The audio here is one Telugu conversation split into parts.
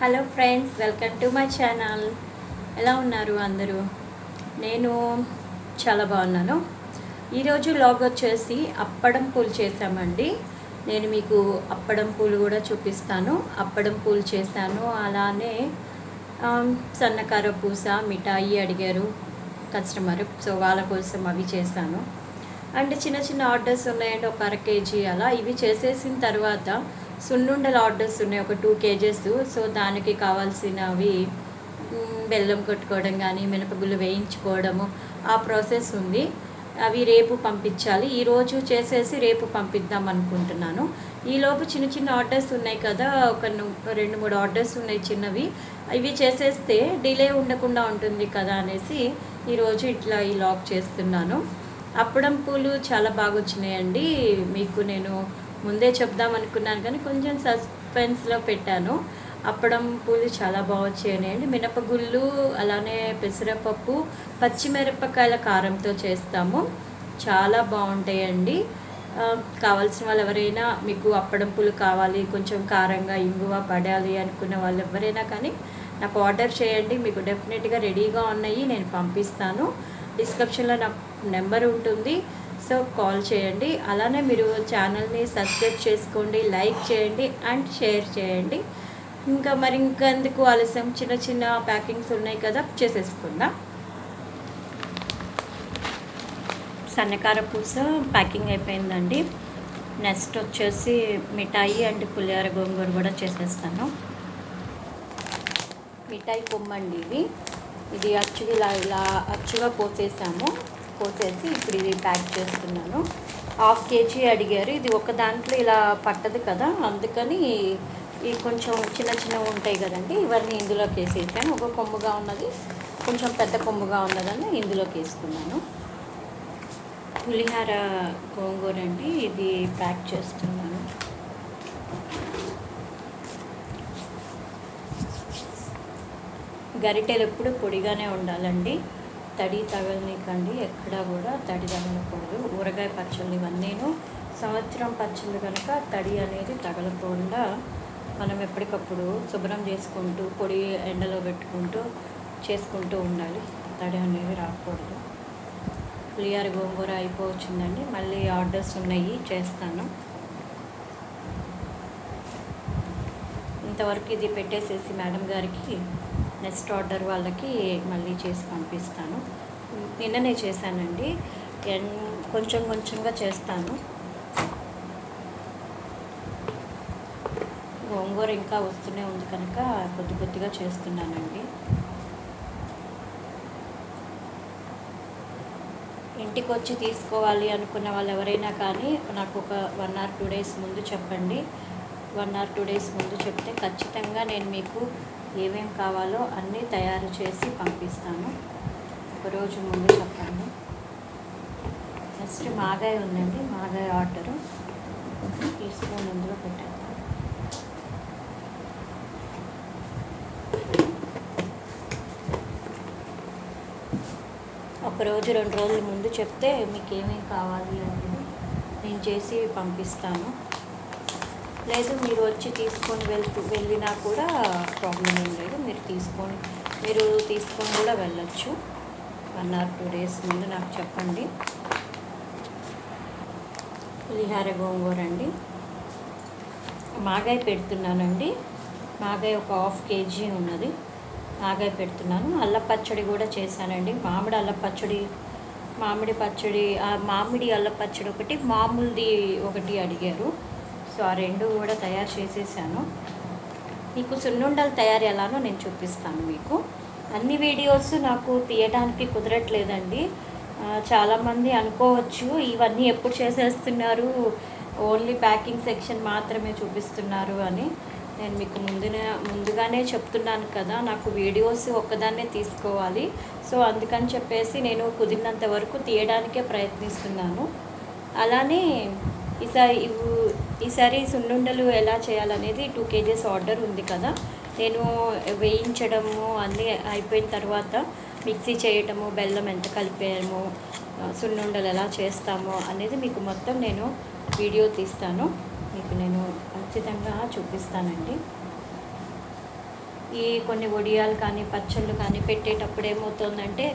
Hello friends welcome to my channel ఎలా ఉన్నారు అందరూ? నేను చాలా బాగున్నాను. ఈరోజు లాగ్ వచ్చేసి అప్పడం పూలు చేశామండి. నేను మీకు అప్పడం పూలు కూడా చూపిస్తాను. అప్పడం పూలు చేశాను. అలానే సన్నకార పూస మిఠాయి అడిగారు కస్టమర్ సో వాళ్ళ కోసం అవి చేశాను. అండ్ చిన్న చిన్న ఆర్డర్స్ ఉన్నాయండి. ఒక అర కేజీ అలా ఇవి చేసేసిన తర్వాత సున్నుండల ఆర్డర్స్ ఉన్నాయి ఒక టూ కేజెస్. సో దానికి కావాల్సినవి బెల్లం కొట్టుకోవడం కానీ మినపగుళ్ళు వేయించుకోవడము ఆ ప్రాసెస్ ఉంది. అవి రేపు పంపించాలి. ఈరోజు చేసేసి రేపు పంపిద్దాం అనుకుంటున్నాను. ఈలోపు చిన్న చిన్న ఆర్డర్స్ ఉన్నాయి కదా ఒక రెండు మూడు ఆర్డర్స్ ఉన్నాయి చిన్నవి. ఇవి చేసేస్తే డిలే ఉండకుండా ఉంటుంది కదా అనేసి ఈరోజు ఇట్లా ఈ లాక్ చేస్తున్నాను. అప్పడం పూలు చాలా బాగా వచ్చినాయండి. మీకు నేను ముందే చెప్దాం అనుకున్నాను కానీ కొంచెం సస్పెన్స్లో పెట్టాను. అప్పడం పూలు చాలా బాగా వచ్చాయండి. మినపగుళ్ళు అలానే పెసరపప్పు పచ్చిమిరపకాయల కారంతో చేస్తాము. చాలా బాగుంటాయండి. కావాల్సిన వాళ్ళు ఎవరైనా మీకు అప్పడం పూలు కావాలి కొంచెం కారంగా ఇంగువ పడాలి అనుకున్న వాళ్ళు ఎవరైనా కానీ నాకు ఆర్డర్ చేయండి. మీకు డెఫినెట్గా రెడీగా ఉన్నాయి నేను పంపిస్తాను. డిస్క్రిప్షన్లో నా నెంబర్ ఉంటుంది. సో కాల్ చేయండి. అలానే మీరు ఛానల్ని సబ్స్క్రైబ్ చేసుకోండి లైక్ చేయండి అండ్ షేర్ చేయండి. ఇంకా మరి ఇంకెందుకు ఆలస్యం? చిన్న చిన్న ప్యాకింగ్స్ ఉన్నాయి కదా చేసేసుకుందాం. సన్నకార పూస ప్యాకింగ్ అయిపోయిందండి. నెక్స్ట్ వచ్చేసి మిఠాయి అండ్ పులిహార గోంగూర కూడా చేసేస్తాను. మిఠాయి కొమ్మండి ఇది ఇది అచ్చుగా ఇలా ఇలా అచ్చుగా పోసేసాము కోసేసి ఇప్పుడు ఇది ప్యాక్ చేస్తున్నాను. హాఫ్ కేజీ అడిగారు. ఇది ఒక దాంట్లో ఇలా పట్టదు కదా అందుకని ఈ కొంచెం చిన్న చిన్నవి ఉంటాయి కదండి ఇవన్నీ ఇందులోకి వేసేసాను. ఒక కొమ్ముగా ఉన్నది కొంచెం పెద్ద కొమ్ముగా ఉన్నదని ఇందులోకి వేసుకున్నాను పులిహార గోంగూర అండి ఇది ప్యాక్ చేస్తున్నాను. గరిటెలు ఎప్పుడు పొడిగానే ఉండాలండి. తడి తగలనికండి ఎక్కడా కూడా తడి తగలకూడదు. ఊరగాయ పచ్చళ్ళు ఇవన్నీను. సంవత్సరం పచ్చళ్ళు కనుక తడి అనేది తగలకుండా మనం ఎప్పటికప్పుడు శుభ్రం చేసుకుంటూ పొడి ఎండలో పెట్టుకుంటూ చేసుకుంటూ ఉండాలి. తడి అనేది రాకూడదు. పులిహార గోంగూర అయిపోవచ్చిందండి. మళ్ళీ ఆర్డర్స్ ఉన్నాయి చేస్తాను. ఇంతవరకు ఇది పెట్టేసేసి మేడం గారికి నెక్స్ట్ ఆర్డర్ వాళ్ళకి మళ్ళీ చేసి పంపిస్తాను. నిన్ననే చేశానండి. ఎన్ కొంచెం కొంచెంగా చేస్తాను. గోంగూర ఇంకా వస్తూనే ఉంది కనుక కొద్ది కొద్దిగా చేస్తున్నానండి. ఇంటికి వచ్చి తీసుకోవాలి అనుకున్న వాళ్ళు ఎవరైనా కానీ నాకు ఒక వన్ ఆర్ టూ డేస్ ముందు చెప్పండి. వన్ ఆర్ టూ డేస్ ముందు చెప్తే ఖచ్చితంగా నేను మీకు ఏమేం కావాలో అన్నీ తయారు చేసి పంపిస్తాను. ఒకరోజు ముందు చెప్పండి. నెక్స్ట్ మాగాయ ఉందండి మాగాయ ఆర్డరు. తీసుకొని ఇందులో పెట్టాను ఒకరోజు రెండు రోజుల ముందు చెప్తే మీకు ఏమేమి కావాలి అనేది నేను చేసి పంపిస్తాను. లేదు మీరు వచ్చి తీసుకొని వెళ్తూ వెళ్ళినా కూడా ప్రాబ్లం ఏం లేదు. మీరు తీసుకొని మీరు తీసుకొని కూడా వెళ్ళచ్చు. వన్ ఆర్ టూ డేస్ ముందు నాకు చెప్పండి. పులిహార గోంగూర అండి. మాగాయ పెడుతున్నానండి. మాగాయ ఒక హాఫ్ కేజీ ఉన్నది. మాగాయ పెడుతున్నాను. అల్ల పచ్చడి కూడా చేశానండి. మామిడి అల్ల పచ్చడి మామిడి పచ్చడి మామిడి అల్ల పచ్చడి ఒకటి మామూలుది ఒకటి అడిగారు. సో ఆ రెండు కూడా తయారు చేసేసాను. మీకు సున్నుండలు తయారు ఎలానో నేను చూపిస్తాను మీకు. అన్ని వీడియోస్ నాకు తీయడానికి కుదరట్లేదండి. చాలామంది అనుకోవచ్చు ఇవన్నీ ఎప్పుడు చేసేస్తున్నారు? ఓన్లీ ప్యాకింగ్ సెక్షన్ మాత్రమే చూపిస్తున్నారు అని. నేను మీకు ముందునే ముందుగానే చెప్తున్నాను కదా నాకు వీడియోస్ ఒక్కదాన్నే తీసుకోవాలి. సో అందుకని చెప్పేసి నేను కుదిరినంత వరకు తీయడానికే ప్రయత్నిస్తున్నాను. అలానే ఈసారి ఈసారి సున్నుండలు ఎలా చేయాలనేది టూ కేజీస్ ఆర్డర్ ఉంది కదా. నేను వేయించడము అన్నీ అయిపోయిన తర్వాత మిక్సీ చేయటము బెల్లం ఎంత కలిపాము సున్నుండలు ఎలా చేస్తాము అనేది మీకు మొత్తం నేను వీడియో తీస్తాను. మీకు నేను ఖచ్చితంగా చూపిస్తానండి. ఈ కొన్ని ఒడియాలు కానీ పచ్చళ్ళు కానీ పెట్టేటప్పుడు ఏమవుతుందంటే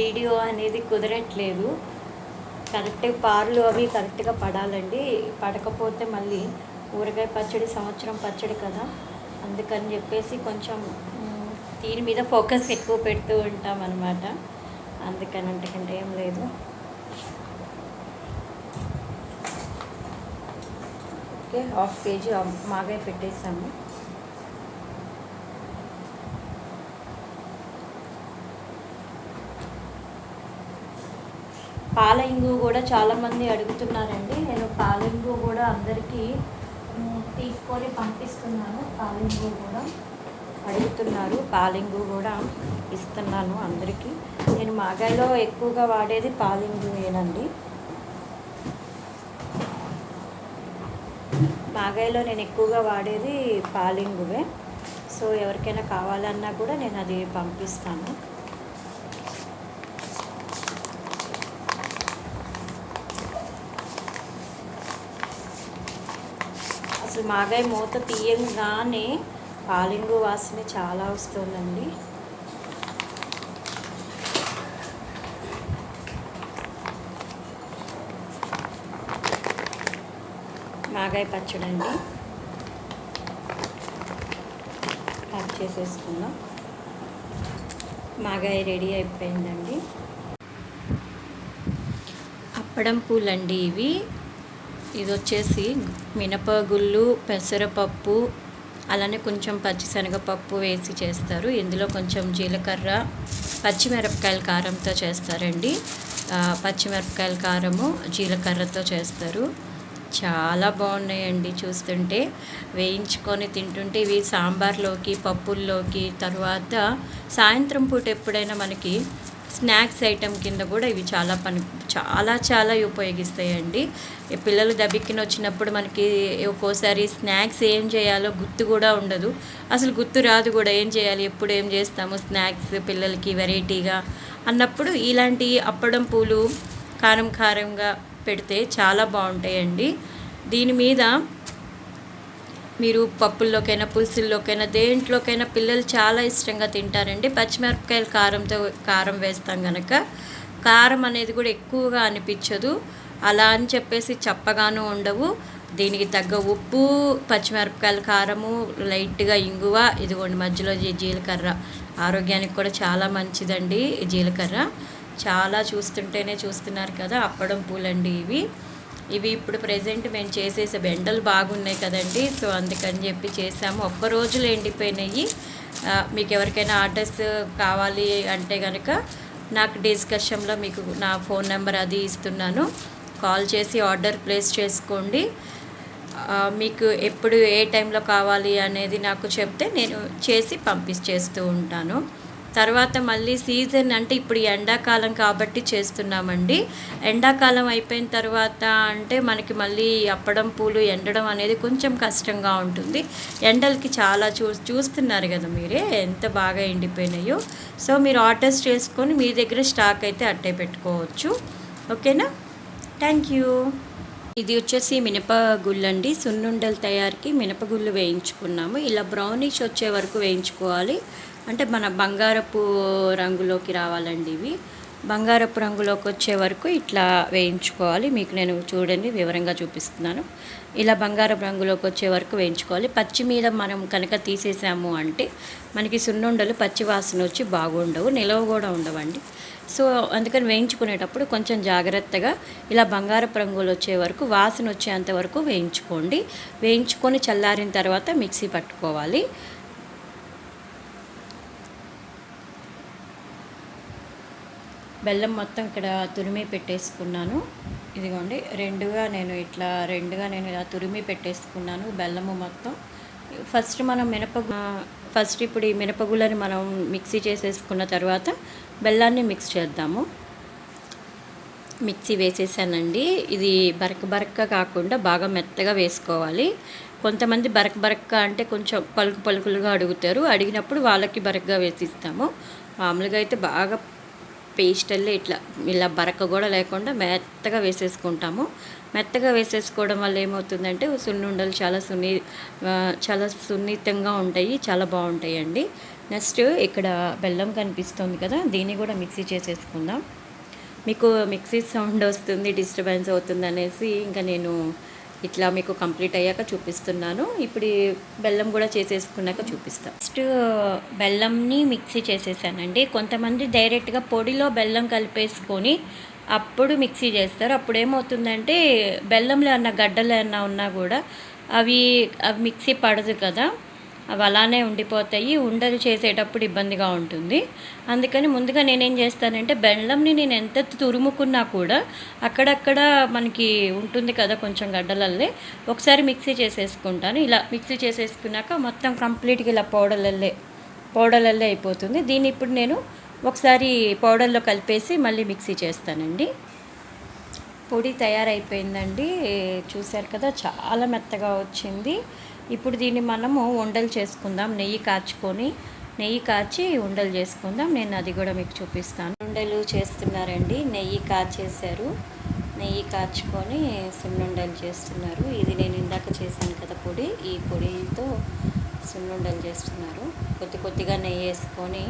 వీడియో అనేది కుదరట్లేదు. కరెక్ట్ పార్లు అవి కరెక్ట్గా పడాలండి. పడకపోతే మళ్ళీ ఊరగాయ పచ్చడి సంవత్సరం పచ్చడి కదా. అందుకని చెప్పేసి కొంచెం దీని మీద ఫోకస్ ఎక్కువ పెడుతూ ఉంటాం అనమాట అందుకని అంతకంటే ఏం లేదు. ఓకే హాఫ్ కేజీ మాగాయ పెట్టేసాము. పాల ఇంగు కూడా చాలామంది అడుగుతున్నారండి. నేను పాల ఇంగు కూడా అందరికీ తీసుకొని పంపిస్తున్నాను. పాల ఇంగు కూడా అడుగుతున్నారు. పాలింగు కూడా ఇస్తున్నాను అందరికీ. నేను మాగాయలో ఎక్కువగా వాడేది పాలింగుయేనండి మాగాయలో నేను ఎక్కువగా వాడేది పాలింగువే. సో ఎవరికైనా కావాలన్నా కూడా నేను అది పంపిస్తాను. అసలు మాగాయ మూత తీయంగానే పాలింగు వాసన చాలా వస్తుందండి. మాగాయ పచ్చడి అండి కట్ చేసేసుకుందాం. మాగాయ రెడీ అయిపోయిందండి. అప్పడం పూలండి ఇవి. ఇది వచ్చేసి మినపగుళ్ళు పెసరపప్పు అలానే కొంచెం పచ్చిశనగపప్పు వేసి చేస్తారు. ఇందులో కొంచెం జీలకర్ర పచ్చిమిరపకాయల కారంతో చేస్తారండి. పచ్చిమిరపకాయల కారము జీలకర్రతో చేస్తారు. చాలా బాగున్నాయండి చూస్తుంటే. వేయించుకొని తింటుంటే ఇవి సాంబార్లోకి పప్పుల్లోకి తర్వాత సాయంత్రం పూట ఎప్పుడైనా మనకి స్నాక్స్ ఐటెం కింద కూడా ఇవి చాలా పని చాలా చాలా ఉపయోగిస్తాయండి. పిల్లలు దబిక్కిన వచ్చినప్పుడు మనకి ఒక్కోసారి స్నాక్స్ ఏం చేయాలో గుర్తు కూడా ఉండదు. అసలు గుర్తు రాదు కూడా ఏం చేయాలి ఎప్పుడు ఏం చేస్తాము స్నాక్స్ పిల్లలకి వెరైటీగా అన్నప్పుడు ఇలాంటి అప్పడం పూలు కారం కారంగా పెడితే చాలా బాగుంటాయండి. దీని మీద మీరు పప్పుల్లోకైనా పులుసుల్లోకైనా దేంట్లోకైనా పిల్లలు చాలా ఇష్టంగా తింటారండి. పచ్చిమిరపకాయలు కారంతో కారం వేస్తాం కనుక కారం అనేది కూడా ఎక్కువగా అనిపించదు. అలా అని చెప్పేసి చప్పగాను ఉండవు. దీనికి తగ్గ ఉప్పు పచ్చిమిరపకాయల కారము లైట్గా ఇంగువ ఇదిగోండి మధ్యలో జీలకర్ర. ఆరోగ్యానికి కూడా చాలా మంచిదండి జీలకర్ర. చాలా చూస్తుంటేనే చూస్తున్నారు కదా అప్పడం పూలండి ఇవి. ఇవి ఇప్పుడు ప్రజెంట్ మేము చేసేసే బెండలు బాగున్నాయి కదండి. సో అందుకని చెప్పి చేసాము. ఒక్క రోజులు ఎండిపోయినాయి. మీకు ఎవరికైనా ఆర్డర్స్ కావాలి అంటే కనుక నాకు డిస్కషన్లో మీకు నా ఫోన్ నెంబర్ అది ఇస్తున్నాను. కాల్ చేసి ఆర్డర్ ప్లేస్ చేసుకోండి. మీకు ఎప్పుడు ఏ టైంలో కావాలి అనేది నాకు చెప్తే నేను చేసి పంపించేస్తూ ఉంటాను. తర్వాత మళ్ళీ సీజన్ అంటే ఇప్పుడు ఎండాకాలం కాబట్టి చేస్తున్నామండి. ఎండాకాలం అయిపోయిన తర్వాత అంటే మనకి మళ్ళీ అప్పడం పూలు ఎండడం అనేది కొంచెం కష్టంగా ఉంటుంది. ఎండలకి చాలా చూ చూస్తున్నారు కదా మీరే ఎంత బాగా ఎండిపోయినాయో. సో మీరు ఆర్డర్స్ చేసుకొని మీ దగ్గర స్టాక్ అయితే అట్టే పెట్టుకోవచ్చు. ఓకేనా? Thank you. ఇది వచ్చేసి మినపగుళ్ళు అండి సున్నుండల తయారీకి మినపగుళ్ళు వేయించుకున్నాము. ఇలా బ్రౌనిష్ వచ్చే వరకు వేయించుకోవాలి. అంటే మన బంగారపు రంగులోకి రావాలండి ఇవి. బంగారపు రంగులోకి వచ్చే వరకు ఇట్లా వేయించుకోవాలి. మీకు నేను చూడండి వివరంగా చూపిస్తున్నాను. ఇలా బంగారపు రంగులోకి వచ్చే వరకు వేయించుకోవాలి. పచ్చి మీద మనం కనుక తీసేసాము అంటే మనకి సున్నుండలు పచ్చి వాసన వచ్చి బాగుండవు నిలవ కూడా ఉండవండి. సో అందుకని వేయించుకునేటప్పుడు కొంచెం జాగ్రత్తగా ఇలా బంగారపు రంగులు వచ్చే వరకు వాసన వచ్చేంత వరకు వేయించుకోండి. వేయించుకొని చల్లారిన తర్వాత మిక్సీ పట్టుకోవాలి. బెల్లం మొత్తం ఇక్కడ తురిమి పెట్టేసుకున్నాను. ఇదిగోండి రెండుగా నేను ఇట్లా రెండుగా నేను ఇలా తురిమి పెట్టేసుకున్నాను బెల్లము మొత్తం. ఫస్ట్ మనం మినప ఫస్ట్ ఇప్పుడు ఈ మినపగుళ్ళని మనం మిక్సీ చేసేసుకున్న తర్వాత బెల్లాన్ని మిక్స్ చేద్దాము. మిక్సీ వేసేసానండి. ఇది బరక బరక కాకుండా బాగా మెత్తగా వేసుకోవాలి. కొంతమంది బరక బరక అంటే కొంచెం పలుకు పలుకులుగా అడుగుతారు. అడిగినప్పుడు వాళ్ళకి బరకగా వేసిస్తాము. మామూలుగా అయితే బాగా పేస్ట్ ఇట్లా ఇలా బరక కూడా లేకుండా మెత్తగా వేసేసుకుంటాము. మెత్తగా వేసేసుకోవడం వల్ల ఏమవుతుందంటే సున్నుండలు చాలా సున్ని చాలా సున్నితంగా ఉంటాయి చాలా బాగుంటాయండి. నెక్స్ట్ ఇక్కడ బెల్లం కనిపిస్తుంది కదా దీన్ని కూడా మిక్సీ చేసేసుకుందాం. మీకు మిక్సీ సౌండ్ వస్తుంది డిస్టర్బెన్స్ అవుతుంది అనేసి ఇంకా నేను ఇట్లా మీకు కంప్లీట్ అయ్యాక చూపిస్తున్నాను. ఇప్పుడు బెల్లం కూడా చేసేసుకున్నాక చూపిస్తాను ఫస్ట్ బెల్లంని మిక్సీ చేసేసానండి. కొంతమంది డైరెక్ట్గా పొడిలో బెల్లం కలిపేసుకొని అప్పుడు మిక్సీ చేస్తారు. అప్పుడు ఏమవుతుందంటే బెల్లంలో అన్న గడ్డలు ఏమన్నా ఉన్నా కూడా అవి అవి మిక్సీ పడదు కదా. అవి అలానే ఉండిపోతాయి ఉండలు చేసేటప్పుడు ఇబ్బందిగా ఉంటుంది. అందుకని ముందుగా నేనేం చేస్తానంటే బెల్లంని నేను ఎంత తురుముకున్నా కూడా అక్కడక్కడ మనకి ఉంటుంది కదా కొంచెం గడ్డలల్లే ఒకసారి మిక్సీ చేసేసుకుంటాను. ఇలా మిక్సీ చేసేసుకున్నాక మొత్తం కంప్లీట్గా ఇలా పౌడర్లల్లే పౌడర్లల్లే అయిపోతుంది. దీన్ని ఇప్పుడు నేను ఒకసారి పౌడర్లో కలిపేసి మళ్ళీ మిక్సీ చేస్తానండి. పొడి తయారైపోయిందండి. చూశారు కదా చాలా మెత్తగా వచ్చింది. ఇప్పుడు దీన్ని మనము ఉండలు చేసుకుందాం. నెయ్యి కాచుకొని నెయ్యి కాచి ఉండలు చేసుకుందాం. నేను అది కూడా మీకు చూపిస్తాను. ఉండలు చేస్తున్నారండి. నెయ్యి కాచేశారు. నెయ్యి కాచుకొని సున్నుండలు చేస్తున్నారు. ఇది నేను ఇందాక చేశాను కదా పొడి. ఈ పొడితో సున్నుండలు చేస్తున్నారు. కొద్ది కొద్దిగా నెయ్యి వేసుకొని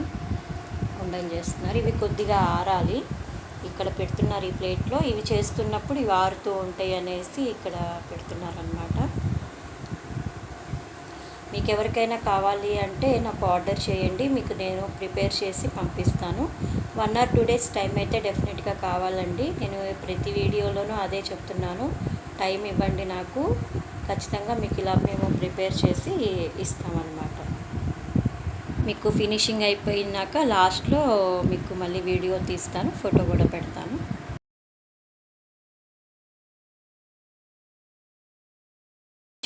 ఉండలు చేస్తున్నారు. ఇవి కొద్దిగా ఆరాలి. ఇక్కడ పెడుతున్నారు ఈ ప్లేట్లో. ఇవి చేస్తున్నప్పుడు ఇవి ఆరుతూ ఉంటాయి అనేసి ఇక్కడ పెడుతున్నారు ఇంకెవరికైనా ఎవరికైనా కావాలి అంటే నాకు ఆర్డర్ చేయండి మీకు నేను ప్రిపేర్ చేసి పంపిస్తాను. One or two days time అయితే డెఫినెట్గా కావాలండి. నేను ప్రతి వీడియోలోనూ అదే చెప్తున్నాను. టైం ఇవ్వండి నాకు. ఖచ్చితంగా మీకు ఇలా మేము ప్రిపేర్ చేసి ఇస్తామన్నమాట. మీకు ఫినిషింగ్ అయిపోయినాక లాస్ట్లో మీకు మళ్ళీ వీడియో తీస్తాను ఫోటో కూడా పెడతాను.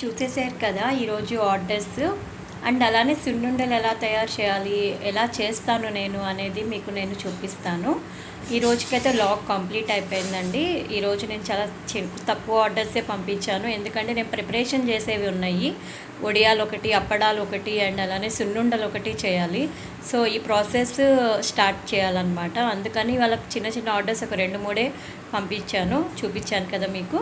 చూసేసారు కదా ఈరోజు ఆర్డర్స్. అండ్ అలానే సున్నుండలు ఎలా తయారు చేయాలి ఎలా చేస్తాను నేను అనేది మీకు నేను చూపిస్తాను. ఈ రోజుకైతే లాగ్ కంప్లీట్ అయిపోయిందండి. ఈరోజు నేను చాలా తక్కువ ఆర్డర్సే పంపించాను. ఎందుకంటే నేను ప్రిపరేషన్ చేసేవి ఉన్నాయి. ఒడియాలు ఒకటి అప్పడాలు ఒకటి అండ్ అలానే సున్నుండలు ఒకటి చేయాలి. సో ఈ ప్రాసెస్ స్టార్ట్ చేయాలన్నమాట. అందుకని వాళ్ళకి చిన్న చిన్న ఆర్డర్స్ ఒక రెండు మూడే పంపించాను. చూపించాను కదా మీకు.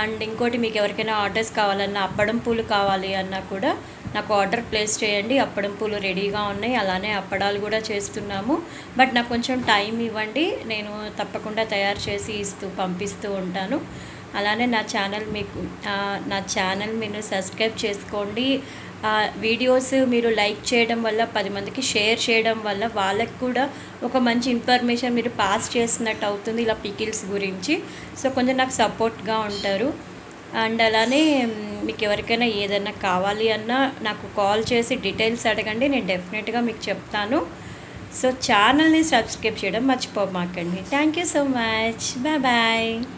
అండ్ ఇంకోటి మీకు ఎవరికైనా ఆర్డర్స్ కావాలన్నా అప్పడం పూలు కావాలి అన్నా కూడా నాకు ఆర్డర్ ప్లేస్ చేయండి. అప్పడం పూలు రెడీగా ఉన్నాయి. అలానే అప్పడాలు కూడా చేస్తున్నాము. బట్ నాకు కొంచెం టైం ఇవ్వండి. నేను తప్పకుండా తయారు చేసి ఇస్తూ పంపిస్తూ ఉంటాను. అలానే నా ఛానల్ మీకు నా ఛానల్ మీరు సబ్స్క్రైబ్ చేసుకోండి. వీడియోస్ మీరు లైక్ చేయడం వల్ల పది మందికి షేర్ చేయడం వల్ల వాళ్ళకి కూడా ఒక మంచి ఇన్ఫర్మేషన్ మీరు పాస్ చేసినట్టు అవుతుంది ఇలా పికిల్స్ గురించి. సో కొంచెం నాకు సపోర్ట్గా ఉంటారు. అండ్ అలానే మీకు ఎవరికైనా ఏదైనా కావాలి అన్నా నాకు కాల్ చేసి డీటెయిల్స్ అడగండి నేను డెఫినెట్గా మీకు చెప్తాను. సో ఛానల్ని సబ్స్క్రైబ్ చేయడం మర్చిపోమాకండి. Thank you so much. Bye bye.